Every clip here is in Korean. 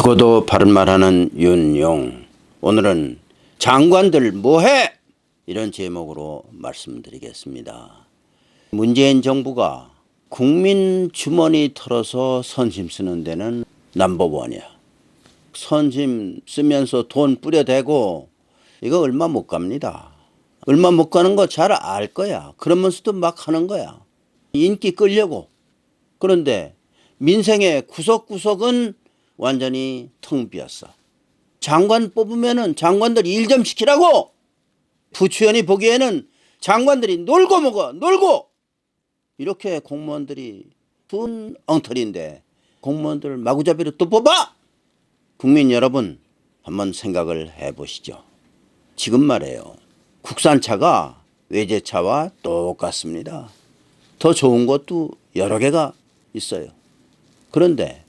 죽어도 바른 말하는 윤용. 오늘은 장관들 뭐해? 이런 제목으로 말씀드리겠습니다. 문재인 정부가 국민 주머니 털어서 선심 쓰는 데는 넘버원이야. 선심 쓰면서 돈 뿌려대고 이거 얼마 못 갑니다. 얼마 못 가는 거 잘 알 거야. 그러면서도 막 하는 거야. 인기 끌려고. 그런데 민생의 구석구석은 완전히 텅 비었어. 장관 뽑으면은 장관들 일 좀 시키라고! 부추연이 보기에는 장관들이 놀고 먹어, 놀고! 이렇게 공무원들이 돈 엉터리인데 공무원들 마구잡이로 또 뽑아! 국민 여러분, 한번 생각을 해 보시죠. 지금 말이에요. 국산차가 외제차와 똑같습니다. 더 좋은 것도 여러 개가 있어요. 그런데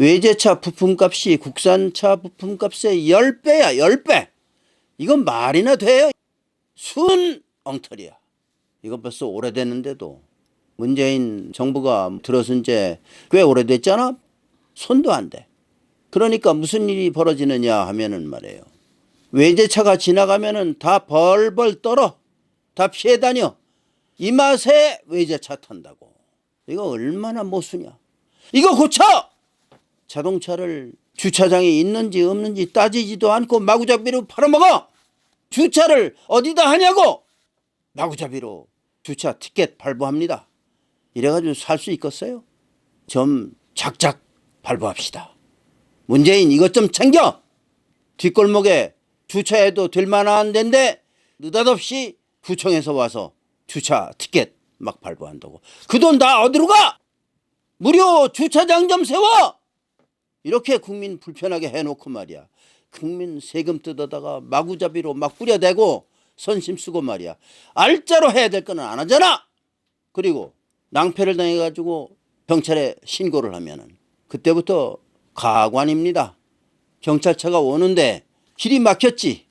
외제차 부품값이 국산차 부품값의 10배야, 10배. 이건 말이나 돼요? 순 엉터리야. 이거 벌써 오래됐는데도 문재인 정부가 들어선 지 꽤 오래됐잖아? 손도 안 대. 그러니까 무슨 일이 벌어지느냐 하면은 말이에요. 외제차가 지나가면은 다 벌벌 떨어. 다 피해 다녀. 이 맛에 외제차 탄다고. 이거 얼마나 모순이야. 이거 고쳐! 자동차를 주차장에 있는지 없는지 따지지도 않고 마구잡이로 팔아먹어! 주차를 어디다 하냐고! 마구잡이로 주차 티켓 발부합니다. 이래가지고 살 수 있겠어요? 좀 작작 발부합시다. 문재인 이것 좀 챙겨! 뒷골목에 주차해도 될 만한 데인데 느닷없이 구청에서 와서 주차 티켓 막 발부한다고. 그 돈 다 어디로 가? 무료 주차장 좀 세워! 이렇게 국민 불편하게 해놓고 말이야. 국민 세금 뜯어다가 마구잡이로 막 뿌려대고 선심 쓰고 말이야. 알짜로 해야 될 거는 안 하잖아! 그리고 낭패를 당해가지고 경찰에 신고를 하면은 그때부터 가관입니다. 경찰차가 오는데 길이 막혔지.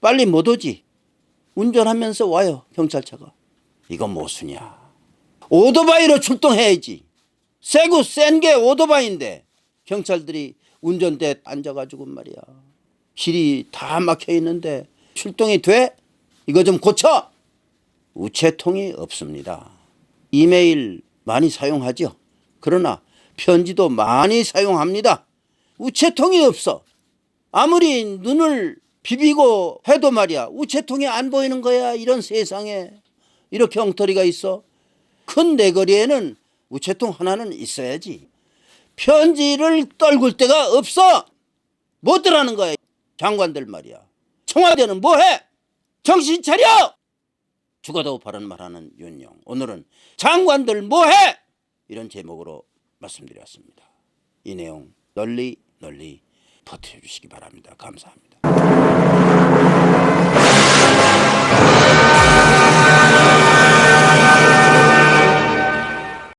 빨리 못 오지. 운전하면서 와요, 경찰차가. 이건 모순이야. 오토바이로 출동해야지. 세고 센 게 오토바이인데 경찰들이 운전대에 앉아가지고 말이야. 길이 다 막혀 있는데 출동이 돼? 이거 좀 고쳐! 우체통이 없습니다. 이메일 많이 사용하죠. 그러나 편지도 많이 사용합니다. 우체통이 없어. 아무리 눈을 비비고 해도 말이야. 우체통이 안 보이는 거야. 이런 세상에. 이렇게 엉터리가 있어. 큰 내거리에는 우체통 하나는 있어야지. 편지를 떨굴 데가 없어. 못들 하는 거야. 장관들 말이야. 청와대는 뭐해? 정신 차려! 죽어도 바른 말하는 윤영. 오늘은 장관들 뭐해? 이런 제목으로 말씀드렸습니다. 이 내용 널리 널리 퍼뜨려 주시기 바랍니다. 감사합니다.